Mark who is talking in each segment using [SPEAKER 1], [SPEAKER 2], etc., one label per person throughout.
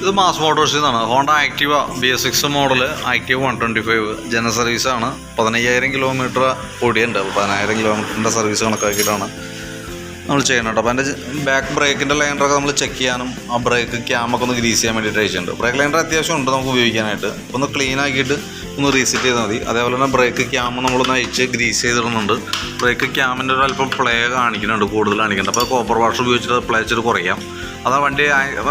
[SPEAKER 1] ഇത് മാസ് മോട്ടോഴ്സിൽ നിന്നാണ് Honda Activa B S six model active one twenty five ജന സർവീസാണ് പതിനയ്യായിരം കിലോമീറ്റർ ഓടിയുണ്ട് അപ്പോൾ പതിനായിരം കിലോമീറ്ററിന്റെ സർവീസ് കണക്കാക്കിയിട്ടാണ് നമ്മൾ ചെയ്യണം കേട്ടോ. അപ്പോൾ അതിന്റെ ബാക്ക് ബ്രേക്കിന്റെ ലൈനറൊക്കെ നമ്മൾ ചെക്ക് ചെയ്യാനും ആ ബ്രേക്ക് ക്യാമൊക്കെ ഒന്ന് ഗ്രീസ് ചെയ്യാൻ വേണ്ടിയിട്ട് അയച്ചിട്ടുണ്ട് ബ്രേക്ക് ലൈനർ അത്യാവശ്യം ഉണ്ട് നമുക്ക് ഉപയോഗിക്കാനായിട്ട്. ഒന്ന് ക്ലീൻ ആക്കിയിട്ട് ഒന്ന് റീസെറ്റ് ചെയ്താൽ മതി. അതേപോലെ തന്നെ ബ്രേക്ക് ക്യാമ നമ്മളൊന്ന് അയച്ച് ഗ്രീസ് ചെയ്തിടുന്നുണ്ട്. ബ്രേക്ക് ക്യാമിന്റെ ഒരു അല്പം പ്ലേ കാണിക്കുന്നുണ്ട് കൂടുതൽ കാണിക്കുന്നുണ്ട്. അപ്പോൾ കോപ്പർ വാഷ് ഉപയോഗിച്ചിട്ട് പ്ലേ ചെയ്ത് കുറയാം അതാ വണ്ടി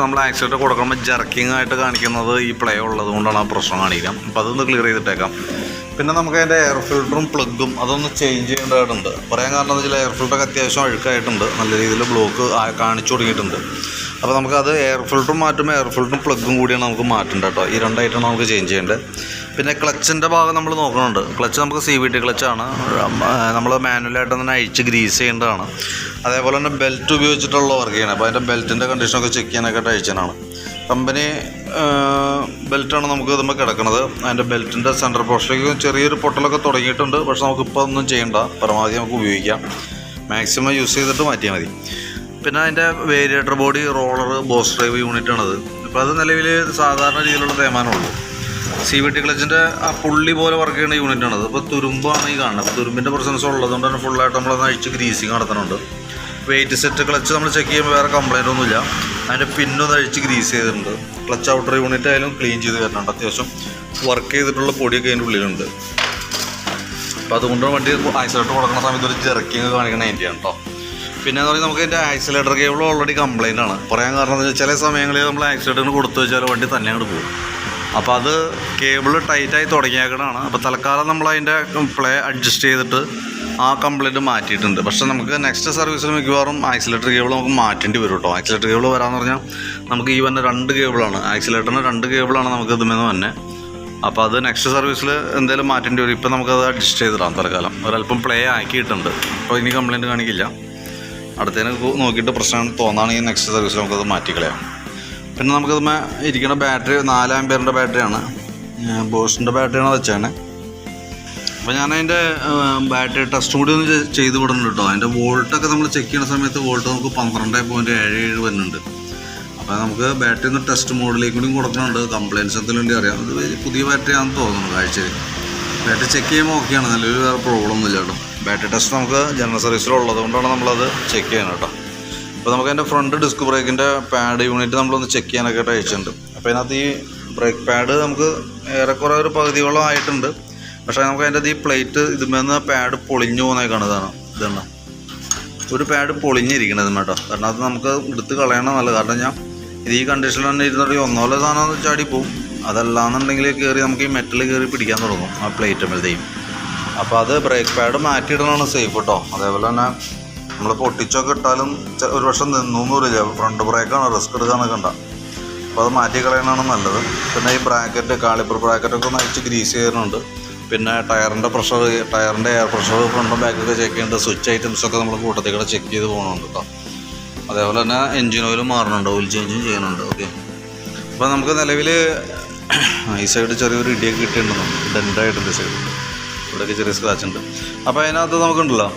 [SPEAKER 1] നമ്മൾ ആക്സിഡന്റ് കൊടുക്കുമ്പോൾ ജർക്കിംഗ് ആയിട്ട് കാണിക്കുന്നത് ഈ പ്ലേ ഉള്ളത് കൊണ്ടാണ് ആ പ്രശ്നം കാണിക്കാം അപ്പോൾ അതൊന്ന് ക്ലിയർ ചെയ്തിട്ടേക്കാം. പിന്നെ നമുക്ക് അതിന്റെ എയർ ഫിൽറ്ററും പ്ലഗും അതൊന്ന് ചേഞ്ച് ചെയ്യേണ്ടതായിട്ടുണ്ട്. പറയാൻ കാരണം എന്താ വെച്ചാൽ എയർ ഫിൽറ്ററൊക്കെ അത്യാവശ്യം അഴുക്കായിട്ടുണ്ട്. നല്ല രീതിയിൽ ബ്ലോക്ക് കാണിച്ചു തുടങ്ങിയിട്ടുണ്ട്. അപ്പോൾ നമുക്കത് എയർ ഫിൽറ്ററും മാറ്റുമ്പോൾ എയർ ഫിൽറ്ററും പ്ലഗും കൂടിയാണ് നമുക്ക് മാറ്റേണ്ടത് കേട്ടോ. ഈ രണ്ടായിട്ടാണ് നമുക്ക് ചേഞ്ച് ചെയ്യേണ്ടത്. പിന്നെ ക്ലച്ചിന്റെ ഭാഗം നമ്മൾ നോക്കുന്നുണ്ട് ക്ലച്ച് നമുക്ക് സി വി ടി ക്ലച്ചാണ്. നമ്മൾ മാനുവലായിട്ട് തന്നെ അഴിച്ച് ഗ്രീസ് ചെയ്യേണ്ടതാണ്. അതേപോലെ തന്നെ ബെൽറ്റ് ഉപയോഗിച്ചിട്ടുള്ള വർക്ക് ചെയ്യണം അപ്പോൾ അതിന്റെ ബെൽറ്റിന്റെ കണ്ടീഷനൊക്കെ ചെക്ക് ചെയ്യാനൊക്കെ അയച്ചതാണ്. കമ്പനി ബെൽറ്റാണ് നമുക്ക് ഇതുമ്പോൾ കിടക്കുന്നത് അതിന്റെ ബെൽറ്റിന്റെ സെന്റർ പോർഷനിലേക്ക് ചെറിയൊരു പൊട്ടലൊക്കെ തുടങ്ങിയിട്ടുണ്ട്. പക്ഷെ നമുക്ക് ഇപ്പോൾ ഒന്നും ചെയ്യണ്ട. പരമാവധി നമുക്ക് ഉപയോഗിക്കാം. മാക്സിമം യൂസ് ചെയ്തിട്ട് മാറ്റിയാൽ മതി. പിന്നെ അതിന്റെ variator body roller boss drive യൂണിറ്റാണത്. അപ്പോൾ അത് നിലവിൽ സാധാരണ രീതിയിലുള്ള തേമാനമുള്ളൂ സി വി ടി ക്ലച്ചിന്റെ ആ പുള്ളി പോലെ വർക്ക് ചെയ്യുന്ന യൂണിറ്റാണത് അപ്പോൾ തുരുമ്പാണ് ഈ കാണുന്നത്. അപ്പോൾ തുരുമ്പിന്റെ പ്രസൻസ് ഉള്ളതുകൊണ്ട് തന്നെ ഫുള്ളായിട്ട് നമ്മളത് അഴിച്ച് ഗ്രീസിങ് നടത്തുന്നുണ്ട്. വെയിറ്റ് സെറ്റ് ക്ലച്ച് നമ്മൾ ചെക്ക് ചെയ്യുമ്പോൾ വേറെ കംപ്ലൈന്റ് ഒന്നുമില്ല. അതിന്റെ പിന്നൊന്ന് അഴിച്ച് ഗ്രീസ് ചെയ്തിട്ടുണ്ട്. ക്ലച്ച് ഔട്ടർ യൂണിറ്റ് ആയാലും ക്ലീൻ ചെയ്ത് തരുന്നുണ്ട് അത്യാവശ്യം വർക്ക് ചെയ്തിട്ടുള്ള പൊടിയൊക്കെ അതിന്റെ ഉള്ളിലുണ്ട്. അപ്പോൾ അതുകൊണ്ടാണ് വണ്ടി ഐസൊലേറ്റർ കൊടുക്കുന്ന സമയത്ത് ഒരു ജെറക്കിങ് കാണിക്കുന്ന അതിന്റെയാണ് കേട്ടോ പിന്നെ എന്ന് പറഞ്ഞാൽ നമുക്ക് ഇതിന്റെ ഐസൊലേറ്റർ കേബിൾ ഓൾറെഡി കംപ്ലൈന്റ് ആണ്. പറയാൻ കാരണം ചില സമയങ്ങളിൽ നമ്മൾ ആക്സിലേറ്ററിന് കൊടുത്തു വെച്ചാൽ വണ്ടി തന്നെ അങ്ങോട്ട് പോകും. അപ്പോൾ അത് കേബിൾ ടൈറ്റായി തുടങ്ങിയേക്കണതാണ്. അപ്പോൾ തൽക്കാലം നമ്മൾ അതിന്റെ പ്ലേ അഡ്ജസ്റ്റ് ചെയ്തിട്ട് ആ കംപ്ലൈന്റ് മാറ്റിയിട്ടുണ്ട്. പക്ഷേ നമുക്ക് നെക്സ്റ്റ് സർവീസിൽ മിക്കവാറും ആക്സിലേറ്റർ കേബിൾ നമുക്ക് മാറ്റേണ്ടി വരും കേട്ടോ ആക്സിലേറ്റർ കേബിൾ വരാമെന്ന് പറഞ്ഞാൽ നമുക്ക് ഈ വന്ന രണ്ട് കേബിളാണ് ആക്സിലേറ്ററിന് രണ്ട് കേബിളാണ് നമുക്ക് ഇതുമെന്ന് തന്നെ അപ്പോൾ അത് നെക്സ്റ്റ് സർവീസിൽ എന്തെങ്കിലും മാറ്റേണ്ടി വരും. ഇപ്പം നമുക്കത് അഡ്ജസ്റ്റ് ചെയ്തിടാം തൽക്കാലം. ഒരല്പം പ്ലേ ആക്കിയിട്ടുണ്ട്. അപ്പോൾ ഇനി കംപ്ലൈന്റ് കാണിക്കില്ല. അടുത്തതിനെ നോക്കിയിട്ട് പ്രശ്നം തോന്നുകയാണെങ്കിൽ നെക്സ്റ്റ് സർവീസിൽ നമുക്കത് മാറ്റിക്കളയാം. പിന്നെ നമുക്കത് ഇരിക്കുന്ന ബാറ്ററി നാല് ആംബിയറിന്റെ ബാറ്ററിയാണ്. ബോസിന്റെ ബാറ്ററിയാണ് വെച്ചാണ്. അപ്പോൾ ഞാൻ അതിന്റെ ബാറ്ററി ടെസ്റ്റ് കൂടി ഒന്ന് ചെയ്ത് വിടുന്നുണ്ട് കേട്ടോ. അതിന്റെ വോൾട്ടൊക്കെ നമ്മൾ ചെക്ക് ചെയ്യുന്ന സമയത്ത് വോൾട്ട് നമുക്ക് പന്ത്രണ്ട് പോയിന്റ് ഏഴ് ഏഴ് വരുന്നുണ്ട്. അപ്പോൾ നമുക്ക് ബാറ്ററി ഒന്ന് ടെസ്റ്റ് മോഡിലേക്ക് കൂടി കൊടുക്കുന്നുണ്ട് കംപ്ലയിൻസ് എന്തെങ്കിലും അറിയാം. ഇത് പുതിയ ബാറ്ററി ആണെന്ന് തോന്നുന്നു കാഴ്ചയിൽ. ബാറ്ററി ചെക്ക് ചെയ്യുമ്പോൾ ഓക്കെയാണ്. നല്ലൊരു വേറെ പ്രോബ്ലം ഒന്നുമില്ല കേട്ടോ. ബാറ്ററി ടെസ്റ്റ് നമുക്ക് ജനറൽ സർവീസിലുള്ളത് കൊണ്ടാണ് നമ്മളത് ചെക്ക് ചെയ്യുന്നത് കേട്ടോ. അപ്പോൾ നമുക്ക് അതിന്റെ ഫ്രണ്ട് ഡിസ്ക് ബ്രേക്കിന്റെ പാഡ് യൂണിറ്റ് നമ്മളൊന്ന് ചെക്ക് ചെയ്യാനൊക്കെ ആയിട്ട് അയച്ചിട്ടുണ്ട് അപ്പോൾ അതിനകത്ത് ഈ ബ്രേക്ക് പാഡ് നമുക്ക് ഏറെക്കുറെ ഒരു പകുതിയോളം ആയിട്ടുണ്ട്. പക്ഷേ നമുക്ക് അതിന്റെ ഈ പ്ലേറ്റ് ഇതുമേന്ന് പാഡ് പൊളിഞ്ഞു പോകുന്നതായി കാണുന്നതാണ് ഇതാണ് ഒരു പാഡ് പൊളിഞ്ഞിരിക്കണത് കേട്ടോ. കാരണം അത് നമുക്ക് എടുത്ത് കളയണം നല്ല കാരണം ഞാൻ ഇത് ഈ കണ്ടീഷനിൽ തന്നെ ഇരുന്നിട്ട് ഒന്നോലെ സാധനം ചാടി പോവും. അതല്ലാന്നുണ്ടെങ്കിൽ കയറി നമുക്ക് ഈ മെറ്റൽ കയറി പിടിക്കാൻ തുടങ്ങും ആ പ്ലേറ്റ് മേലത്തെയും അപ്പോൾ അത് ബ്രേക്ക് പാഡ് മാറ്റിയിടണമാണ് സേഫ് കേട്ടോ. അതേപോലെ തന്നെ നമ്മൾ പൊട്ടിച്ചൊക്കെ ഇട്ടാലും ഒരു വർഷം നിന്നു വരില്ല ഫ്രണ്ട് ബ്രേക്കാണ് റിസ്ക് എടുക്കാനൊക്കെ ഉണ്ടാ അപ്പോൾ അത് മാറ്റി കളയാനാണ് നല്ലത്. പിന്നെ ഈ ബ്രാക്കറ്റ് കാളിപ്പർ ബ്രാക്കറ്റൊക്കെ നയിച്ച് ഗ്രീസ് ചെയ്യാനുണ്ട് പിന്നെ ടയറിന്റെ പ്രഷർ ടയറിന്റെ എയർ പ്രഷർ ഫ്രണ്ടും ബാക്കൊക്കെ ചെക്ക് ചെയ്യേണ്ടത് സ്വിച്ച് ഐറ്റംസൊക്കെ നമ്മൾ കൂട്ടത്തിൽ കൂടെ ചെക്ക് ചെയ്ത് പോകുന്നുണ്ട് കേട്ടോ അതേപോലെ തന്നെ എൻജിൻ ഓയിൽ മാറുന്നുണ്ട് ഓയിൽ ചേഞ്ചും ചെയ്യുന്നുണ്ട് ഓക്കെ അപ്പോൾ നമുക്ക് നിലവിൽ ഈ സൈഡ് ചെറിയൊരു ഇടിയൊക്കെ കിട്ടിയിട്ടുണ്ടെന്ന് ഡെൻഡായിട്ടുണ്ട് സൈഡ് ഇവിടെയൊക്കെ ചെറിയ സ്ക്രാച്ച് ഉണ്ട്. അപ്പോൾ അതിനകത്ത് നമുക്കുണ്ടല്ലോ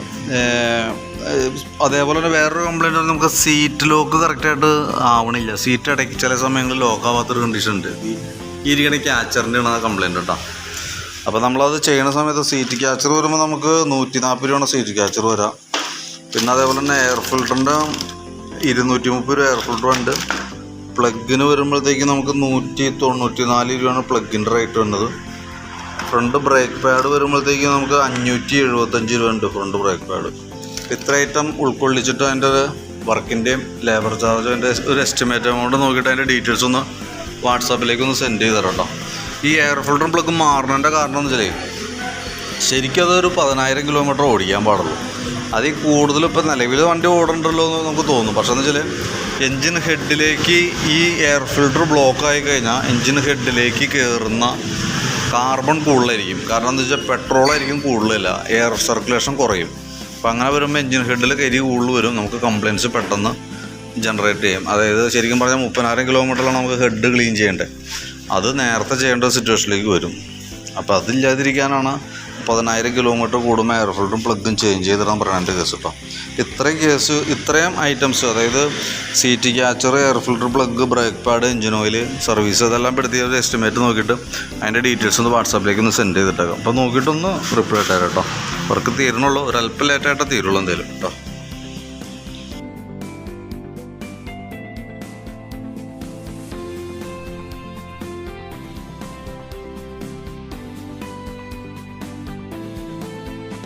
[SPEAKER 1] അതേപോലെ തന്നെ വേറൊരു കംപ്ലൈന്റ് നമുക്ക് സീറ്റ് ലോക്ക് കറക്റ്റായിട്ട് ആവണില്ല. സീറ്റ് ഇടയ്ക്ക് ചില സമയങ്ങളിൽ ലോക്ക് ആവാത്തൊരു കണ്ടീഷൻ ഉണ്ട്. ഈ ഇരിക്കണ ക്യാച്ചറിന്റെ ആണ് കംപ്ലൈന്റ് കേട്ടോ. അപ്പോൾ നമ്മളത് ചെയ്യണ സമയത്ത് സീറ്റ് ക്യാച്ചർ വരുമ്പോൾ നമുക്ക് നൂറ്റി നാൽപ്പത് രൂപയാണ് സീറ്റ് ക്യാച്ചർ വരാം. പിന്നെ അതേപോലെ തന്നെ എയർ ഫിൽറ്ററിന്റെ ഇരുന്നൂറ്റി മുപ്പത് രൂപ എയർ ഫിൽറ്റർ ഉണ്ട്. പ്ലഗിന് വരുമ്പോഴത്തേക്ക് നമുക്ക് നൂറ്റി തൊണ്ണൂറ്റി നാല് രൂപയാണ് പ്ലഗിന്റെ റേറ്റ് വരുന്നത്. ഫ്രണ്ട് ബ്രേക്ക് പാഡ് വരുമ്പോഴത്തേക്ക് നമുക്ക് അഞ്ഞൂറ്റി എഴുപത്തഞ്ച് രൂപ ഉണ്ട് ഫ്രണ്ട് ബ്രേക്ക് പാഡ് ഇത്ര ഐറ്റം ഉൾക്കൊള്ളിച്ചിട്ട് അതിന്റെ വർക്കിന്റെയും ലേബർ ചാർജും അതിന്റെ ഒരു എസ്റ്റിമേറ്റ് എമൗണ്ട് നോക്കിയിട്ട് അതിന്റെ ഡീറ്റെയിൽസ് ഒന്ന് വാട്സാപ്പിലേക്ക് ഒന്ന് സെൻഡ് ചെയ്ത് തരാം കേട്ടോ. ഈ എയർ ഫിൽട്ടർ പ്ലഗ് മാറുന്നതിന്റെ കാരണം എന്ന് വെച്ചാൽ ശരിക്കും അതൊരു പതിനായിരം കിലോമീറ്റർ ഓടിക്കാൻ പാടുള്ളൂ. അതിൽ കൂടുതൽ ഇപ്പോൾ നിലവിൽ വണ്ടി ഓടണ്ടല്ലോ എന്ന് നമുക്ക് തോന്നും. പക്ഷേ എന്ന് വെച്ചാൽ എൻജിൻ ഹെഡിലേക്ക് ഈ എയർ ഫിൽട്ടർ ബ്ലോക്ക് ആയി കഴിഞ്ഞാൽ എൻജിൻ ഹെഡിലേക്ക് കയറുന്ന കാർബൺ കൂടുതലായിരിക്കും. കാരണം എന്താ വെച്ചാൽ പെട്രോളായിരിക്കും കൂടുതലില്ല എയർ സർക്കുലേഷൻ കുറയും. അപ്പം അങ്ങനെ വരുമ്പോൾ എഞ്ചിൻ ഹെഡിൽ കരി കൂടുതൽ വരും. നമുക്ക് കംപ്ലയിൻസ് പെട്ടെന്ന് ജനറേറ്റ് ചെയ്യും. അതായത് ശരിക്കും പറഞ്ഞാൽ മുപ്പതിനായിരം കിലോമീറ്ററിലാണ് നമുക്ക് ഹെഡ് ക്ലീൻ ചെയ്യേണ്ടത് അത് നേരത്തെ ചെയ്യേണ്ട സിറ്റുവേഷനിലേക്ക് വരും. അപ്പോൾ അതില്ലാതിരിക്കാനാണ് പതിനായിരം കിലോമീറ്റർ കൂടുമ്പോൾ എയർ ഫിൽറ്ററും പ്ലഗും ചേഞ്ച് ചെയ്തിടാൻ പറയാന്റെ കേസ് കേട്ടോ ഇത്രയും കേസ് ഇത്രയും ഐറ്റംസ് അതായത് seat catcher air filter plug brake pad engine oil service ഇതെല്ലാം പെടുത്തി ഒരു എസ്റ്റിമേറ്റ് നോക്കിയിട്ട് അതിന്റെ ഡീറ്റെയിൽസ് ഒന്ന് വാട്സാപ്പിലേക്ക് ഒന്ന് സെൻഡ് ചെയ്തിട്ടേക്കാം. അപ്പോൾ നോക്കിയിട്ടൊന്ന് റിപ്ലൈ ഇട്ടേരാം കേട്ടോ വർക്ക് തീരണുള്ളൂ ഒരു അല്പം ലേറ്റായിട്ടേ തീരുള്ളൂ എന്തായാലും കേട്ടോ